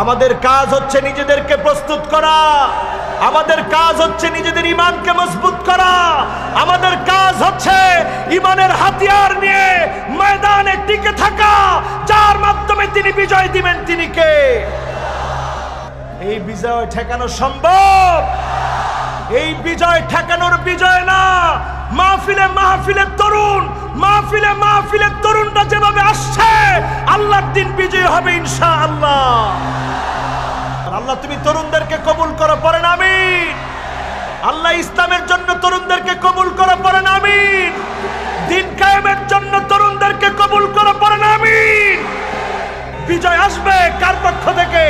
আমাদের কাজ হচ্ছে নিজেদেরকে প্রস্তুত করা। আমাদের কাজ হচ্ছে নিজেদের ইমানকে মজবুত করা। আমাদের কাজ হচ্ছে ইমানের হাতিয়ার নিয়ে ময়দানে টিকে থাকা। যার মাধ্যমে তিনি বিজয় দিবেন তিনি কে? এই বিজয় ঠেকানো সম্ভব। এই বিজয় ঠেকানোর বিজয় না। মাহফিলে মাহফিলে তরুণ, মাহফিলে মাহফিলে তরুণরা যেভাবে আসছে, আল্লাহর দিন বিজয় হবে ইনশা আল্লাহ আল্লাহ, তুমি তরুণদেরকে কবুল করো পড়েন আমিন। আল্লাহ, ইসলামের জন্য তরুণদেরকে কবুল করো পড়েন আমিন। দিন কায়েমের জন্য তরুণদেরকে কবুল করো পড়েন আমিন। বিজয় আসবে কার পক্ষ থেকে?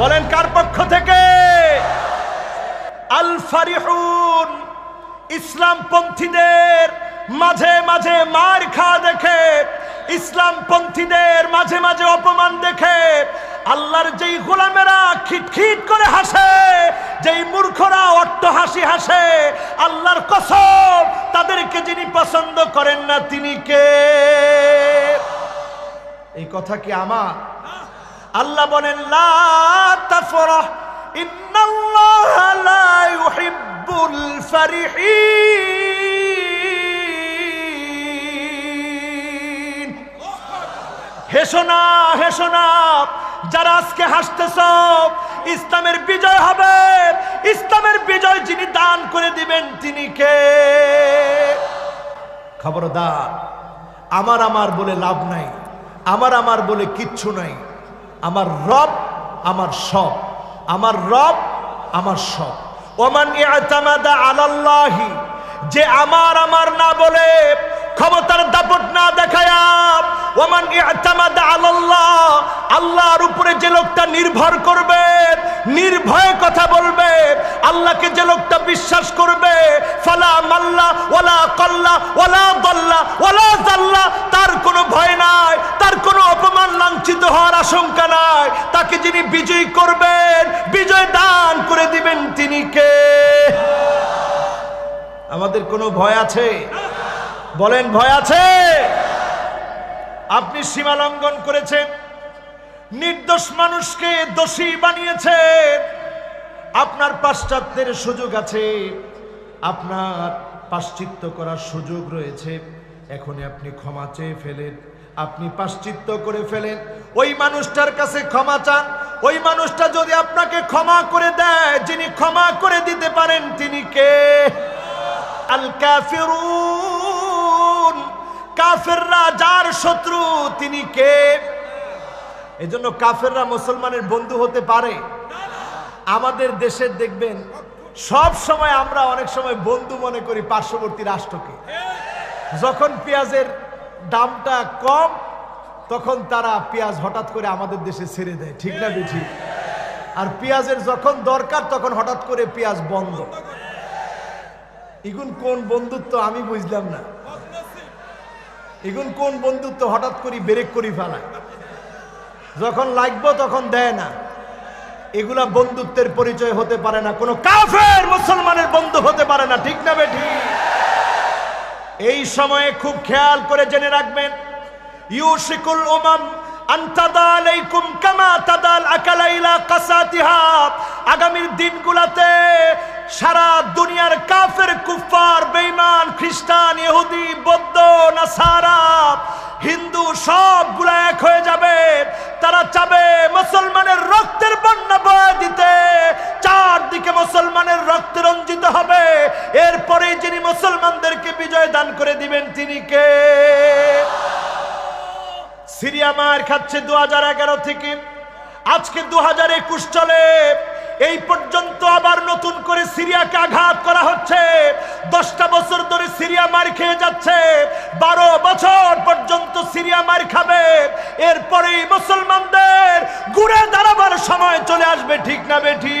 বলেন, কার পক্ষ থেকে? আল ফারিহুন ইসলাম পন্থীদের মাঝে মাঝে মার খা দেখে ইসলাম পন্থীদের মাঝে মাঝে অপমান দেখে আল্লাহর যেই গোলামেরা খিটখিট করে হাসে, যেই মূর্খরা অট্ট হাসি হাসে, আল্লাহর কসম, তাদেরকে যিনি পছন্দ করেন না তিনি কে? এই কথা কি আমার? আল্লাহ বলেন, লা তাফরাহ, ইন্নাল্লাহ লা ইউহিব্বুল ফারিহিন। হেসো না হেসো না। যারা আজকে হাসতেছ, ইসলামের বিজয় হবে। ইসলামের বিজয় যিনি দান করে দিবেন, তিনি কে? খবরদার, আমার আমার বলে লাভ নাই, আমার আমার বলে কিচ্ছু নাই। আমার রব, আমার সব, আমার রব, আমার সব। ওমান আলাল্লাহি, যে আমার আমার না বলে ক্ষমতার দাপট না দেখায়া ওমান আল্লাহর উপরে যে লোকটা নির্ভর করবে, নির্ভয়ে কথা বলবে, আল্লাহকে যে লোকটা বিশ্বাস করবে, ফালা মাল্লা কল্লা দল্লা জাল্লা, তার কোনো ভয় নাই, তার কোনো অপমান লাঞ্ছিত হওয়ার আশঙ্কা নাই, তাকে যিনি বিজয়ী করবেন, বিজয় দান করে দিবেন তিনি কে? আমাদের কোনো ভয় আছে? বলেন, ভয় আছে? আপনি সীমা লঙ্ঘন করেছেন। নির্দোষ মানুষকে দোষী বানিয়েছেন আপনার পাশ্চাত্যের সুযোগ আছে। আপনার পাশ্চিত্য করার সুযোগ রয়েছে। এখনই আপনি ক্ষমা চেয়ে ফেলেন। আপনি পাশ্চিত্য করে ফেলেন। ওই মানুষটার কাছে ক্ষমা চান। ওই মানুষটা যদি আপনাকে ক্ষমা করে দেয়, যিনি ক্ষমা করে দিতে পারেন, তিনি কে? আল কাফিরুন কাফেররা যার শত্রু, তিনি কে? এজন্য কাফেররা মুসলমানের বন্ধু হতে পারে। আমাদের দেশের দেখবেন, সব সময় আমরা অনেক সময় বন্ধু মনে করি পার্শ্ববর্তী রাষ্ট্রকে। যখন পেঁয়াজের দামটা কম, তখন তারা পেঁয়াজ হঠাৎ করে আমাদের দেশে ছেড়ে দেয়। ঠিক না বেঠি? আর পেঁয়াজের যখন দরকার, তখন হঠাৎ করে পেঁয়াজ বন্ধ। এগুন কোন বন্ধুত্ব আমি বুঝলাম না। এগুন কোন বন্ধুত্ব হঠাৎ করে ব্রেক করি ফেলায় যখন লাগবো তখন দেয় না। এগুলা বন্ধুত্বের পরিচয় হতে পারে না। কোনো কাফের মুসলমানের বন্ধু হতে পারে না। ঠিক না বেঠি? এই সময়ে খুব খেয়াল করে জেনে রাখবেন, ইউশিকুল কাসাতিহা। আগামীর দিনগুলোতে সারা দুনিয়ার কাফের কুফার বেঈমান, খ্রিস্টান, ইহুদি, বৌদ্ধ, নাসারা, হিন্দু সবগুলা এক হয়ে যাবে। তারা চাবে মুসলমানের রক্তের বন্যা বয়ে দিতে। চারদিকে মুসলমানের রক্তে রঞ্জিত হবে। এরপরে যিনি মুসলমানদেরকে বিজয় দান করে দিবেন, তিনি কে? সিরিয়া মার খাচ্ছে দু হাজার এগারো থেকে। আজকে দু হাজার একুশ চলে। এই পর্যন্ত আবার নতুন করে সিরিয়াকে আঘাত করা হচ্ছে। দশটা বছর ধরে সিরিয়া মার খেয়ে যাচ্ছে। বারো বছর পর্যন্ত সিরিয়া মার খাবে। এরপরেই মুসলমানদের ঘুরে দাঁড়াবার সময় চলে আসবে, ঠিক না বেঠি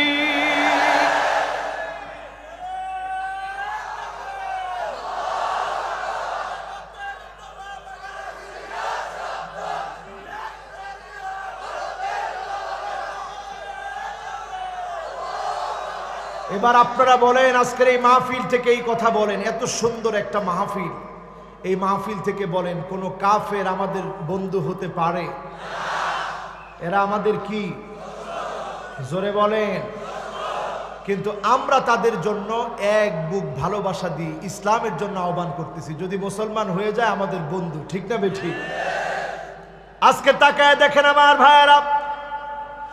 এবার আপনারা বলেন, আজকের এই মাহফিল থেকে এই কথা বলেন, এত সুন্দর একটা মাহফিল। এই মাহফিল থেকে বলেন, কোন কাফের আমাদের বন্ধু হতে পারে? এরা আমাদের কি? জোরে বলেন। কিন্তু আমরা তাদের জন্য এক বুক ভালোবাসা দিই ইসলামের জন্য আহ্বান করতেছি। যদি মুসলমান হয়ে যায় আমাদের বন্ধু, ঠিক না বেঠিক? আজকে তাকায় দেখেন আমার ভাইয়েরা।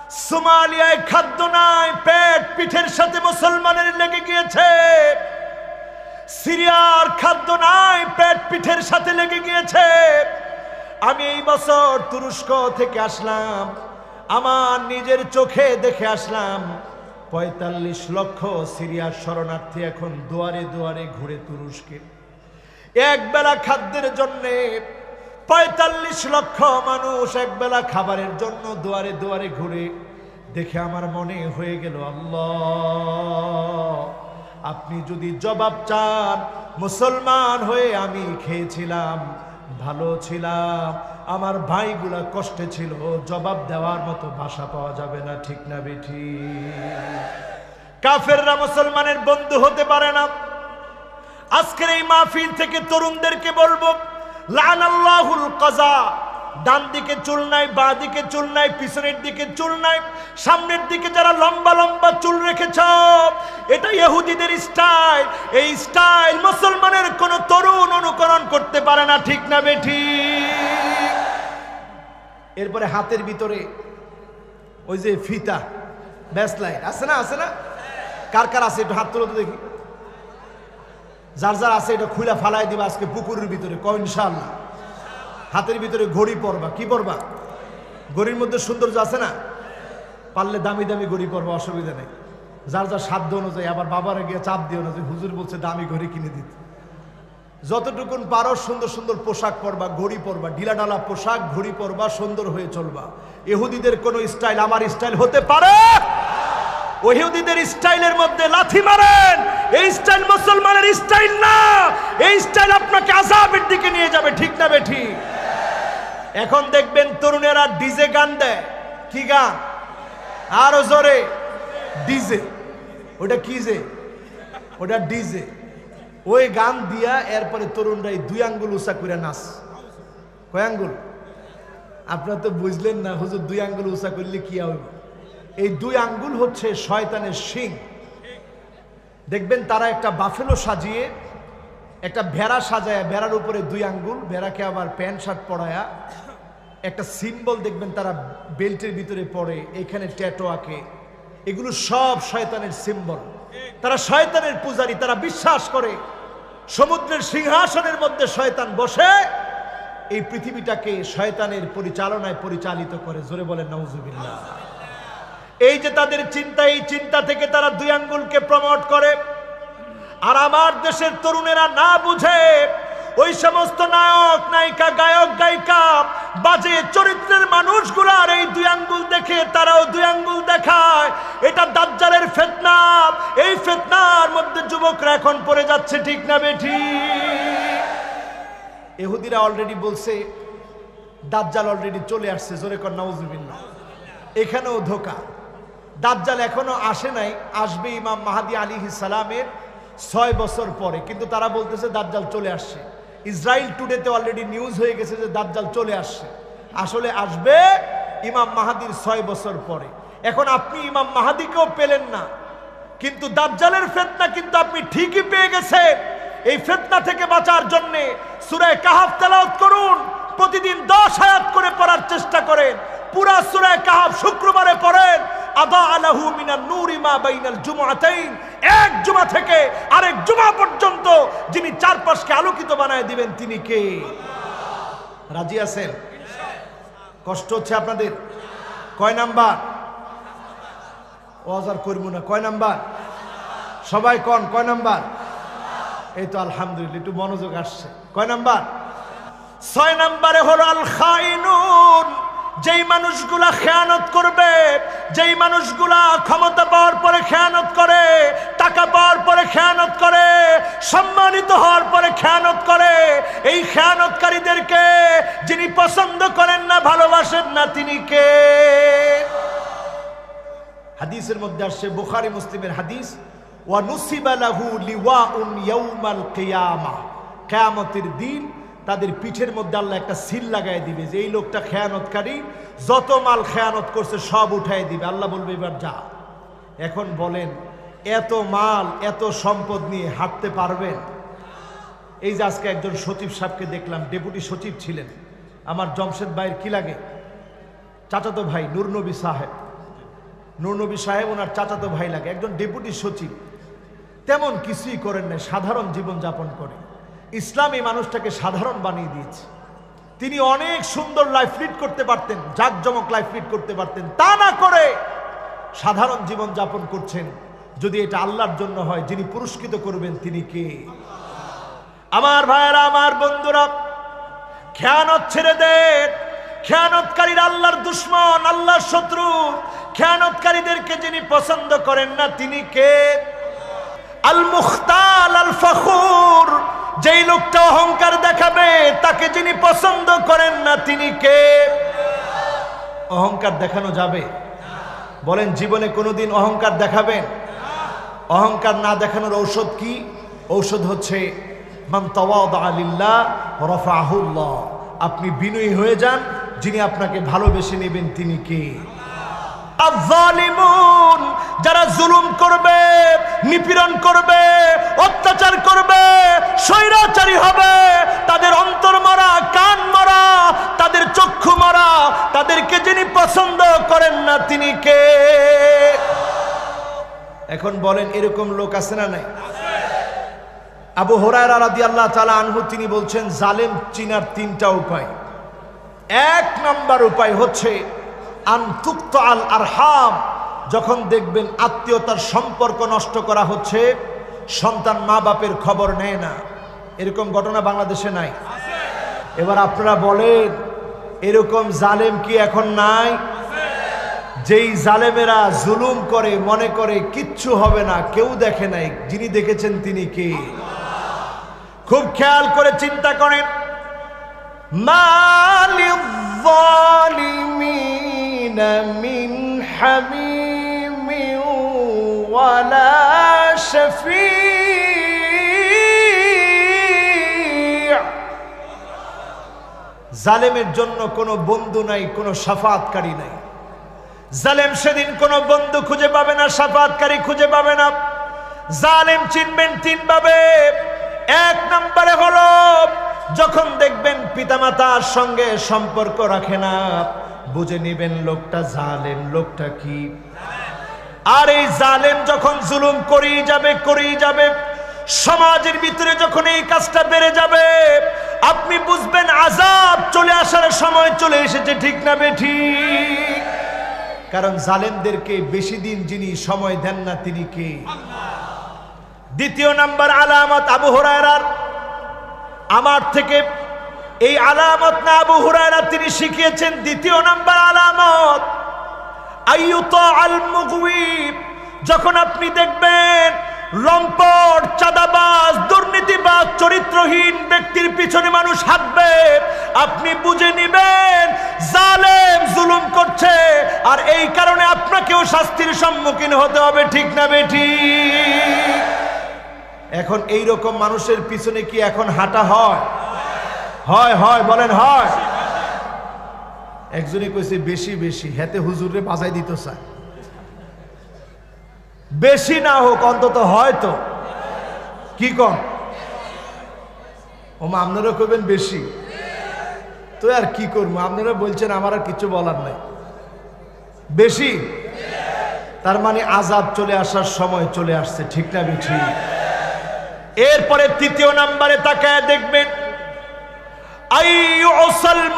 সোমালিয়ায় খাদ্য নাই, পেট পিঠের সাথে মুসলমানের লেগে গিয়েছে। সিরিয়ার খাদ্য নাই, পেট পিঠের সাথে লেগে গিয়েছে। আমি এই বছর তুরস্ক থেকে আসলাম, আমার নিজের চোখে দেখে আসলাম, পঁয়তাল্লিশ লক্ষ সিরিয়ার শরণার্থী এখন দুয়ারে দুয়ারে ঘুরে তুরস্কে। এক বেলা খাদ্যের জন্যে পঁয়তাল্লিশ লক্ষ মানুষ এক বেলা খাবারের জন্য দুয়ারে দুয়ারে ঘুরে দেখে আমার মনে হয়ে গেল, আল্লাহ, আপনি যদি জবাব চান, মুসলমান হয়ে আমি খেয়েছিলাম, ভালো ছিলাম, আমার ভাইগুলা কষ্টে ছিল, জবাব দেওয়ার মতো ভাষা পাওয়া যাবে না, ঠিক না বেঠি? কাফেররা মুসলমানের বন্ধু হতে পারে না। আজকের এই মাহফিল থেকে তরুণদেরকে বলব লান আল্লাহুল কাজা। ডান দিকে চুল নাই, বাঁ দিকে চুল নাই, পিছনের দিকে চুল নাই। সামনের দিকে যারা লম্বা লম্বা চুল রেখেছ, এটা ইহুদিদের স্টাইল। এই স্টাইল মুসলমানের কোন তরুণ অনুকরণ করতে পারে না, ঠিক না বেঠি? এরপরে হাতের ভিতরে ওই যে ফিতা ব্যাসলাইট আছে না আছে না? কার কার আছে? একটু হাত তুলো তো দেখি। যার যার আছে এটা খুলে ফালাই দিবা আজকে পুকুরের ভিতরে, কয় ইনশাআল্লাহ। হাতের ভিতরে ঘড়ি পরবা, কি পরবা? ঘড়ির মধ্যে সৌন্দর্য আছে না? পারলে দামি দামি ঘড়ি পরবা, অসুবিধা নেই। যার যার সাধ্য অনুযায়ী, আবার বাবারে গিয়ে চাপ দিও না যে হুজুর বলছে দামি ঘড়ি কিনে দিতে। যতটুকুন পারো, সুন্দর সুন্দর পোশাক পরবা, ঘড়ি পরবা, ঢিলাঢালা পোশাক, ঘড়ি পরবা, সুন্দর হয়ে চলবা। এহুদিদের কোনো স্টাইল, আমার স্টাইল হতে পারে? ওহিউদিদের স্টাইলের মধ্যে লাথি মারেন! এই স্টাইল মুসলমানের স্টাইল না। এই স্টাইল আপনাকে আজাবের দিকে নিয়ে যাবে, ঠিক না বেঠি? এখন দেখবেন তরুণেরা ডিজে গান দেয়। কি গান? আরও জোরে। ডিজে। ওটা কি যে? ওটা ডিজে। ওই গান দিয়া এরপরে তরুণরা এই দুই আঙ্গুল উঁচা করে নাচ। কয় আঙ্গুল? আপনারা তো বুঝলেন না, হুজুর, দুই আঙ্গুল উঁচা করলে কি হবে? এই দুই আঙ্গুল হচ্ছে শয়তানের শিং। দেখবেন তারা একটা বাফেলো সাজিয়ে, একটা ভেড়া সাজায়, ভেড়ার উপরে দুই আঙ্গুল, ভেড়াকে আবার প্যান্ট, শার্ট পরায়া, একটা সিম্বল দেখবেন তারা বেল্টের ভিতরে পড়ে এখানে ট্যাটো আঁকে। এগুলো সব শয়তানের সিম্বল। তারা শয়তানের পূজারী, তারা বিশ্বাস করে, সমুদ্রের সিংহাসনের মধ্যে শয়তান বসে, এই পৃথিবীটাকে শয়তানের পরিচালনায় পরিচালিত করে। জোরে বলেন নওজুবিল্লাহ এই যে তাদের চিন্তা, এই চিন্তা থেকে তারা দুই আঙ্গুলকে প্রমোট করে। আর আমার দেশের তরুণেরা না বুঝে ওই সমস্ত নায়ক, নায়িকা, গায়ক, গায়িকা, বাজে চরিত্রের মানুষগুলার এই দুই আঙ্গুল দেখে তারাও দুই আঙ্গুল দেখায়। এটা দাজ্জালের ফেতনা। এই ফেতনার মধ্যে যুবকরা এখন পড়ে যাচ্ছে, ঠিক না বেঠি? এহুদিরা অলরেডি বলছে, দাজ্জাল অলরেডি চলে আসছে, জোরে কর, নাউজুবিল্লাহ। এখানেও ধোকা। দাজ্জাল এখনও আসে নাই, আসবে ইমাম মাহাদি আলী সালামের ছয় বছর পরে। কিন্তু তারা বলতেছে দাজ্জাল চলে আসছে। ইসরায়েল টুডেতে অলরেডি নিউজ হয়ে গেছে যে দাজ্জাল চলে আসছে। আসলে আসবে ইমাম মাহাদির ছয় বছর পরে। এখন আপনি ইমাম মাহাদিকেও পেলেন না। কিন্তু দাজ্জালের ফেতনা কিন্তু আপনি ঠিকই পেয়ে গেছেন। এই ফেতনা থেকে বাঁচার জন্যে সুরায় কাহাফ তেলাওত করুন। প্রতিদিন দশ আয়াত করে পড়ার চেষ্টা করেন। পুরা সুরায় কাহাব শুক্রবারে পড়েন। আদা আলাহু মিনান নূরি মা বাইনাল জুমআতাইন। এক জুমা থেকে আরেক জুমা পর্যন্ত যিনি চারপাশকে আলোকিত বানায় দিবেন তিনি কে? রাজি আছেন? কষ্ট হচ্ছে আপনাদের? কয় নাম্বার? ওয়াজার করব না। কয় নাম্বার? সবাই কন, কয় নাম্বার? এই তো আলহামদুলিল্লাহ, একটু মনোযোগ আসছে। কয় নাম্বার? ছয় নাম্বারে হলো আল খাইনুন যেই মানুষগুলা খেয়ানত করবে, যেই মানুষগুলা ক্ষমতা পাওয়ার পরে খেয়ানত করে, টাকা পাওয়ার পরে খেয়ানত করে, সম্মানিত হওয়ার পরে খেয়ানত করে, এই খেয়ানতকারীদেরকে যিনি পছন্দ করেন না, ভালোবাসেন না, তিনি কে? হাদিসের মধ্যে আসছে, বুখারি, মুসলিমের হাদিস, ওয়া নুসিবা লাহু লিওয়াউন ইয়াউমাল কিয়ামা। কিয়ামতের দিন তাদের পিঠের মধ্যে আল্লাহ একটা সিল লাগাই দিবে যে এই লোকটা খেয়ানতকারী, যত মাল খেয়ানত করছে সব উঠাই দিবে। আল্লাহ বলবে, এবার যা। এখন বলেন, এত মাল, এত সম্পদ নিয়ে হাঁটতে পারবেন? এই যে আজকে একজন সচিব সাহেবকে দেখলাম, ডেপুটি সচিব ছিলেন। আমার জমশেদ ভাইয়ের কি লাগে? চাচাতো ভাই নূরনবী সাহেব। নূরনবী সাহেব, ওনার চাচাতো ভাই লাগে। একজন ডেপুটি সচিব। তেমন কিছুই করেন না সাধারণ জীবন যাপন করে। ইসলাম এই মানুষটাকে সাধারণ বানিয়ে দিয়েছে। তিনি অনেক সুন্দর লাইফ লিড করতে পারতেন, জাকজমক লাইফ লিড করতে পারতেন। তা না করে সাধারণ জীবন যাপন করছেন, যদি এটা আল্লাহর জন্য হয়, যিনি পুরস্কৃত করবেন তিনি কে? আমার ভাইয়েরা, আমার বন্ধুরা, খেয়ানত ছেড়ে দেন খেয়ানতকারীর আল্লাহর দুশ্মন, আল্লাহর শত্রু। খেয়ানতকারীদেরকে যিনি পছন্দ করেন না, তিনি কে? লোকটা অহংকার দেখাবে, তাকে যিনি পছন্দ করেন না, তিনি কে? অহংকার দেখানো যাবে। বলেন, জীবনে কোনোদিন অহংকার দেখাবেন? অহংকার না দেখানোর ঔষধ কি? ঔষধ হচ্ছে আপনি বিনয়ী হয়ে যান, যিনি আপনাকে ভালোবেসে নেবেন, তিনি কে? যারা জুলুম করবে, নিপীড়ন করবে, অত্যাচার করবে, স্বৈরাচারী হবে, তাদের অন্তর মারা, কান মারা, তাদের চক্ষু মারা, তাদেরকে যিনি পছন্দ করেন না তিনি কে? এখন বলেন এরকম লোক আছে না নাই? আবু হরায়রা রাদিয়াল্লাহু তাআলা আনহু, তিনি বলছেন, জালেম চিনার তিনটা উপায়। এক নম্বর উপায় হচ্ছে আন্তুক্ত আল আরহাম, যখন দেখবেন আত্মীয়তার সম্পর্ক নষ্ট করা হচ্ছে, সন্তান মা বাপের খবর নেয় না। এরকম ঘটনা বাংলাদেশে নাই। এবার আপনারা বলেন, এরকম জালেম কি এখন নাই? যেই জালেমেরা জুলুম করে, মনে করে কিচ্ছু হবে না, কেউ দেখে নাই। যিনি দেখেছেন তিনি কে? খুব খেয়াল করে চিন্তা করেন। মালিয হামিম ওয়ালা শফি' জালেমের জন্য কোনো বন্ধু নাই, কোনো সাফাতকারী নাই। জালেম সেদিন কোনো বন্ধু খুঁজে পাবে না, সাফাতকারী খুঁজে পাবে না। জালেম চিনবেন তিন ভাবে এক নম্বরে হলো, যখন দেখবেন পিতামাতার সঙ্গে সম্পর্ক রাখে না। বুঝে নিবেন লোকটা জালেম, লোকটা কি? আর এই জালেম যখন জুলুম করেই যাবে করেই যাবে, সমাজের ভিতরে যখন এই কাজটা বেড়ে যাবে, আপনি বুঝবেন আজাব চলে আসার সময় চলে এসেছে, ঠিক না বেঠি? কারণ জালেমদেরকে বেশি দিন যিনি সময় দেন না, তিনি কে? দ্বিতীয় নাম্বার আলামত আবু হুরায়রার। আমার থেকে এই আলামত না আবু হুরায়রা তিনি শিখিয়েছেন দ্বিতীয় নাম্বার আলামত। যখন আপনি দেখবেন লম্পট চাঁদাবাজ, দুর্নীতিবাজ, চরিত্রহীন ব্যক্তির পিছনে মানুষ হাঁটবে, আপনি বুঝে নিবেন জালেম জুলুম করছে, আর এই কারণে আপনাকেও শাস্তির সম্মুখীন হতে হবে, ঠিক না বেঠি? এখন এই রকম মানুষের পিছনে কি এখন হাঁটা হয়? হয় হয়, বলেন হয়। একজনই কইছে, বেশি বেশি। হেতে হুজুরে বাজাই দিত চায় বেশি না হোক, অন্তত হয়তো। কি কম? ও মা, আপনারা কইবেন বেশি। তো আর কি করব? আপনারা বলছেন, আমার আর কিছু বলার নাই। বেশি? তার মানে আজাব চলে আসার সময় চলে আসছে। ঠিক না, বেঠি? এরপরে তৃতীয় নাম্বারে তাকায় দেখবেন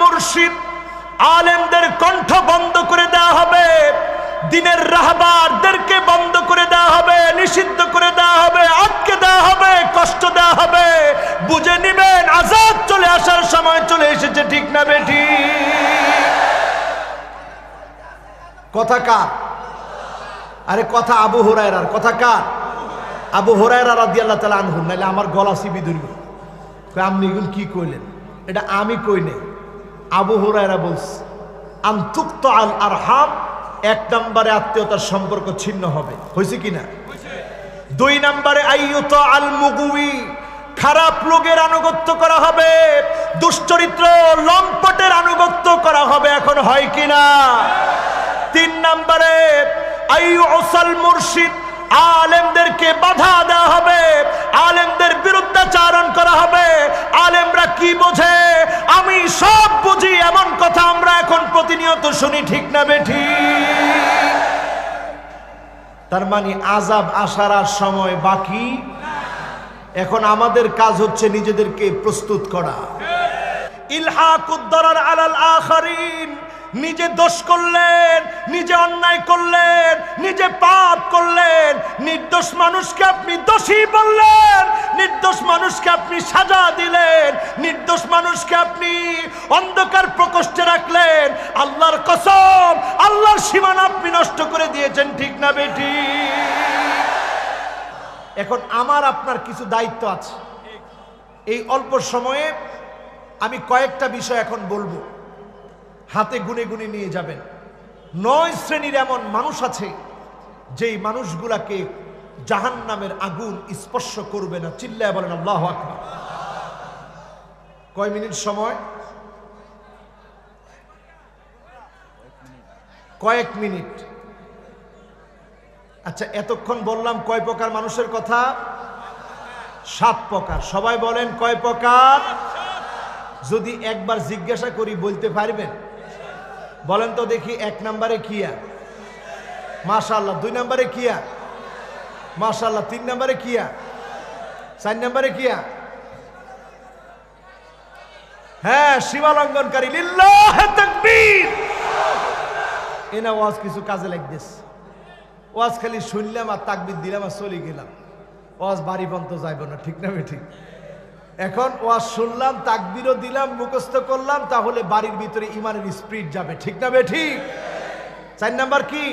মুর্শিদ, আলেমদের কণ্ঠ বন্ধ করে দেওয়া হবে, দিনের রাহবারদেরকে বন্ধ করে দেওয়া হবে, নিষিদ্ধ করে দেওয়া হবে, আটকে দেওয়া হবে, কষ্ট দেওয়া হবে। বুঝে নিবেন, আজাদ চলে আসার সময় চলে এসেছে, ঠিক না বেটি কথা কার? আরে কথা আবু হুরায়রার, কথা কার? আবু হুরায়রা রাদিয়াল্লাহু তাআলা আনহু, নাইলে আমার গলা সিবি ধরব। আপনি এগুলো কি কইলেন? এটা আমি কই নাই। আবু হুরায়রা বলছে, আন্তুক্ত আল আরহাম, এক নম্বরে আত্মীয়তার সম্পর্ক ছিন্ন হবে। হয়েছে কিনা দুই নম্বরে, আইয়ুত আল মুগুই খারাপ লোকের আনুগত্য করা হবে, দুশ্চরিত্র লম্পটের আনুগত্য করা হবে। এখন হয় কিনা তিন নম্বরে আইয়ু ওসাল মুর্শিদ আলেমদেরকে বাধা দেওয়া হবে, আলেমদের বিরুদ্ধাচারণ করা হবে। আলেমরা কি বোঝে? আমি সব বুঝি, এমন কথা আমরা এখন প্রতিনিয়ত শুনি, ঠিক না বেঠি? তার মানে আজাব আসার আর সময় বাকি। এখন আমাদের কাজ হচ্ছে নিজেদেরকে প্রস্তুত করা। নিজে দোষ করলেন, নিজে অন্যায় করলেন, নিজে পাপ করলেন নির্দোষ মানুষকে আপনি দোষী বললেন, নির্দোষ মানুষকে আপনি সাজা দিলেন, নির্দোষ মানুষকে আপনি অন্ধকার প্রকোষ্ঠে রাখলেন। আল্লাহর কসম, আল্লাহর সীমানা আপনি নষ্ট করে দিয়েছেন, ঠিক না বেটি? এখন আমার, আপনার কিছু দায়িত্ব আছে। এই অল্প সময়ে আমি কয়েকটা বিষয় এখন বলব। হাতে গুনে গুনে নিয়ে যাবেন। নয় শ্রেণির এমন মানুষ আছে যেই মানুষগুলাকে জাহান নামের আগুন স্পর্শ করবে না, চিল্লায় বলেন আল্লাহ আকবার। কয় মিনিট সময়? কয়েক মিনিট। আচ্ছা এতক্ষণ বললাম কয় প্রকার মানুষের কথা? সাত প্রকার। সবাই বলেন কয় প্রকার? যদি একবার জিজ্ঞাসা করি বলতে পারবেন? বলেন তো দেখি এক নম্বরে কিয়া মাশাল্লাহ দুই নম্বরে কিয়া? মাশাল্লাহ তিন নম্বরে কিয়া? চার নম্বরে কিয়া? হ্যাঁ সীমালঙ্ঘনকারী, লিল্লাহ তাকবীর! এনা ওয়াজ কিছু কাজে লাগতেছে। ওয়াজ খালি শুনলাম আর তাকবির দিলাম আর চলে গেলাম। ওয়াজ বাড়ি পর্যন্ত যাইব না, ঠিক না ঠিক এখন ওয়াজ শুনলাম, তাকবিরও দিলাম, মুখস্থ করলাম, তাহলে বাড়ির ভিতরে ইমানের স্পিড যাবে, ঠিক না ঠিক চার নাম্বার কি?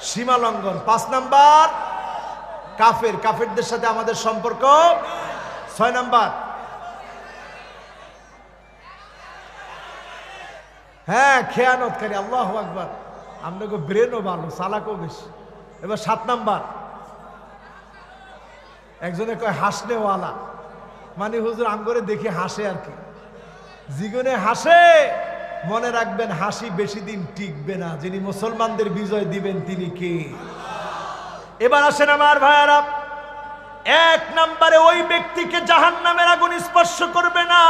সীমা লঙ্ঘন। পাঁচ নাম্বার, কাফের। কাফেরদের সাথে আমাদের সম্পর্ক। ছয় নাম্বার হ্যাঁ খেয়ানতকারী, আল্লাহ আকবার। আপনাকে ব্রেনও ভালো, চালাকও বেশি। এবার সাত নাম্বার, একজনে কয় হাসনেওয়ালা মানে হুজুর, আঙ্গরে দেখে হাসে আর কি। জীবনে হাসে। মনে রাখবেন, হাসি বেশি দিন টিকবে না। যিনি মুসলমানদের বিজয় দিবেন, তিনি কে? এবার আসেন আমার ভাইয়ারা, এক নম্বরে ওই ব্যক্তিকে জাহান নামের আগুন স্পর্শ করবে না।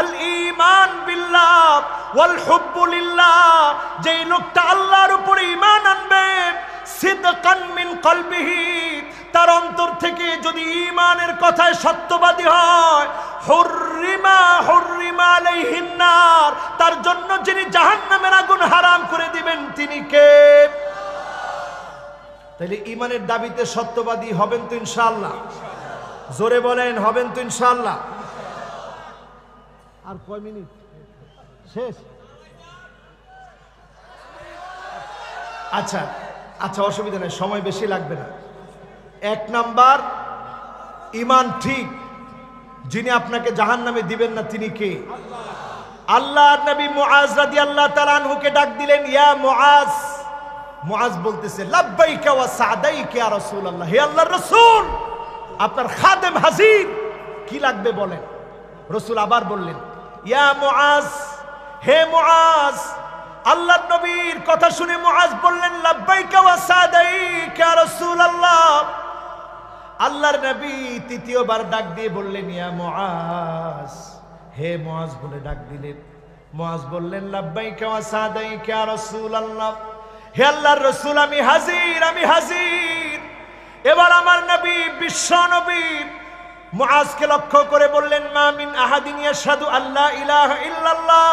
আল ইমান বিল্লাহ, ওয়াল হুব্বুলিল্লাহ যেই লোকটা আল্লাহর উপরে ইমান আনবে তার অন্তর থেকে যদি ইমানের কথায় সত্যবাদী হয়, হুররিমা হুররিমা আলাইহিন নার, তার জন্য যিনি জাহান্নামের আগুন হারাম করে দিবেন, তিনি কে? তাইলে ইমানের দাবিতে সত্যবাদী হবেন তো ইনশাআল্লাহ। জোরে বলেন, হবেন তো ইনশাআল্লাহ। আর কয় মিনিট? শেষ। আচ্ছা আচ্ছা অসুবিধা নেই, সময় বেশি লাগবে না। এক নাম্বার, ইমান ঠিক। যিনি আপনাকে জাহান নামে দিবেন না, তিনি কে? আল্লাহ নবী মুআজ রাদিয়াল্লাহু তাআলা আনহুকে ডাক দিলেন, ইয়া মুআজ। মুআজ বলতেছে, লাব্বাইকা ওয়া সাদাইকা ইয়া রাসূলুল্লাহ, হে আল্লাহর রাসূল, আপনার খাদেম হাজির। কি লাগবে বলেন? রসুল আবার বললেন, ইয়া মুআজ, হে মুআজ আল্লাহর নবীর কথা শুনে মহাজ বললেন রাসূলুল্লাহ। আল্লাহর নবী তৃতীয়বার ডাক দিয়ে বললেন, ইয়া মুআজ। হে মহাজ বলে ডাক দিলেন। মুআজ বললেন, লাব্বাইকা ওয়া সাদাইকা ইয়া রাসূলুল্লাহ। হে আল্লাহর রাসূল, আমি হাজির আমি হাজির। এবার আমার নবী, বিশ্ব নবী মুআজকে লক্ষ্য করে বললেন, মা মিন আহাদিন ইয়াশহাদু আল্লা ইলাহা ইল্লাল্লাহ।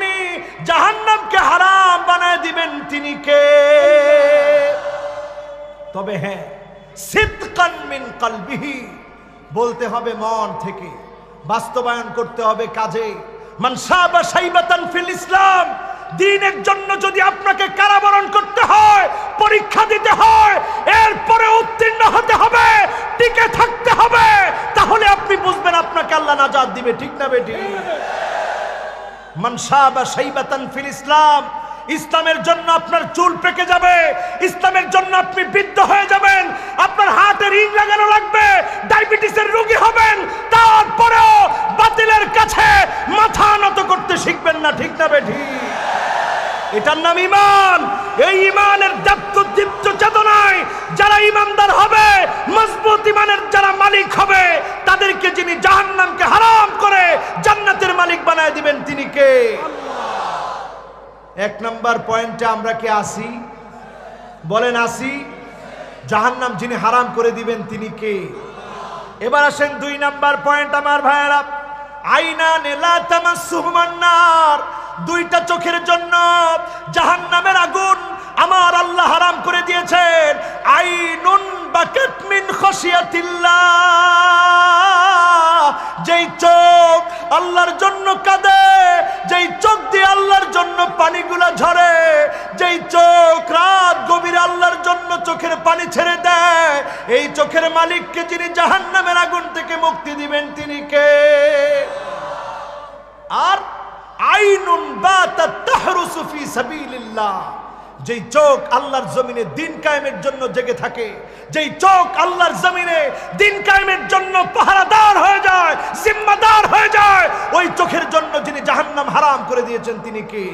তবে হ্যাঁ সিদ্কান মিন কলবিহি, বলতে হবে মন থেকে, বাস্তবায়ন করতে হবে কাজে। মান সাবা সাইবাতান ফিল ইসলাম, দিনের জন্য যদি আপনাকে কারাবরণ করতে হয়, পরীক্ষা দিতে হয়, এরপরে উত্তীর্ণ হতে হবে, টিকে থাকতে হবে, তাহলে আপনি বুঝবেন আপনাকে আল্লাহ নাজাত দিবে, ঠিক না বেটি? মান সাবা সাইবাতান ফিল ইসলাম ইসলামের জন্য আপনার চুল পেকে যাবে, ইসলামের জন্য আপনি বৃদ্ধ হয়ে যাবেন, আপনার হার্টে রিং লাগানো লাগবে, ডায়াবেটিসের রোগী হবেন, তারপরেও বাতিলের কাছে মাথা নত করতে শিখবেন না, ঠিক না বেঠি? এটার নাম ইমান। এই ইমানের দীপ্ত দীপ্ত চেতনায় যারা ইমানদার হবে, মজবুত ইমানের যারা মালিক হবে, তাদেরকে যিনি জাহান্নামকে হারাম করে জান্নাতের মালিক বানায় দিবেন, তিনি কে? এক নাম্বার পয়েন্টে আমরা কি আসি বলেন আসি জাহান্নাম যিনি হারাম করে দিবেন তিনি কে? এবার আসেন দুই নাম্বার পয়েন্ট, আমার ভাইয়েরা। আইনা নেলা তামাসুহমান্নার দুইটা চোখের জন্য জাহান্নামের আগুন আমার আল্লাহ হারাম করে দিয়েছেন। আইনুন বাকাত মিন খসিয়াতিল্লাহ যেই চোখ আল্লাহর জন্য কাঁদে, যেই চোখ আল্লাহর জন্য পানিগুলা ঝরে, যেই চোখ রাত গভীর আল্লাহর জন্য চোখের পানি ছেড়ে দেয়, এই চোখের মালিককে যিনি জাহান নামের আগুন থেকে মুক্তি দিবেন, তিনি কে? আর আইনুন বাতা তাহরুসু ফি সাবিলিল্লাহ। যেই চোখ আল্লাহর জমিনে দিন কায়েমের জন্য জেগে থাকে, যেই চোখ আল্লাহর জমিনে দিন কায়েমের জন্য পাহারাদার হয়ে যায়, জিম্মাদার হয়ে যায়, ওই চোখের জন্য যিনি জাহান্নাম হারাম করে দিয়েছেন তিনি কি?